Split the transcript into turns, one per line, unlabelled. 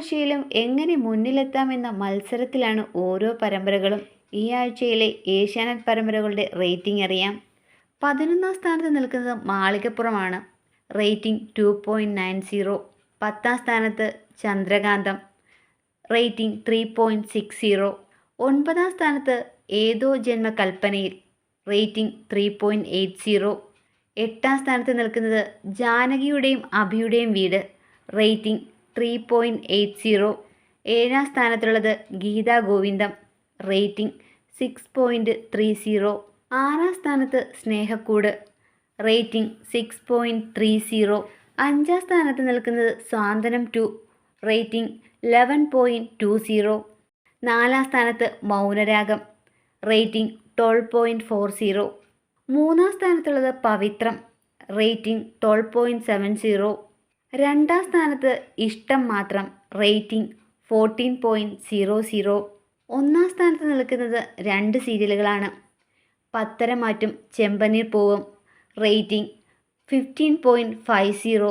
ആഴ്ചയിലും എങ്ങനെ മുന്നിലെത്താമെന്ന മത്സരത്തിലാണ് ഓരോ പരമ്പരകളും. ഈ ആഴ്ചയിലെ ഏഷ്യാനെറ്റ് പരമ്പരകളുടെ റേറ്റിംഗ് അറിയാം. പതിനൊന്നാം സ്ഥാനത്ത് നിൽക്കുന്നത് മാളികപ്പുറമാണ്. Rating two point nine zero. പത്താം സ്ഥാനത്ത് Chandrakantham. Rating three point six zero. ഒൻപതാം സ്ഥാനത്ത് ഏതോ ജന്മകൽപ്പനയിൽ. Rating three point eight zero. എട്ടാം സ്ഥാനത്ത് നിൽക്കുന്നത് ജാനകിയുടെയും അഭിയുടെയും വീട്. Rating three point eight zero ഏഴാം സ്ഥാനത്തുള്ളത് Geetha Govindam. Rating six point three zero ആറാം സ്ഥാനത്ത് Snehakkoodu. Rating six point three zero അഞ്ചാം സ്ഥാനത്ത് നിൽക്കുന്നത് Santhwanam two rating eleven point two zero നാലാം സ്ഥാനത്ത് Mounaragam. Rating twelve point four zero മൂന്നാം സ്ഥാനത്തുള്ളത് Pavithram. Rating twelve point seven zero രണ്ടാം സ്ഥാനത്ത് Ishtam Mathram rating fourteen point zero zero ഒന്നാം സ്ഥാനത്ത് നിൽക്കുന്നത് രണ്ട് സീരിയലുകളാണ്. പത്തരമാറ്റും ചെമ്പനീർ പൂവും rating fifteen point five zero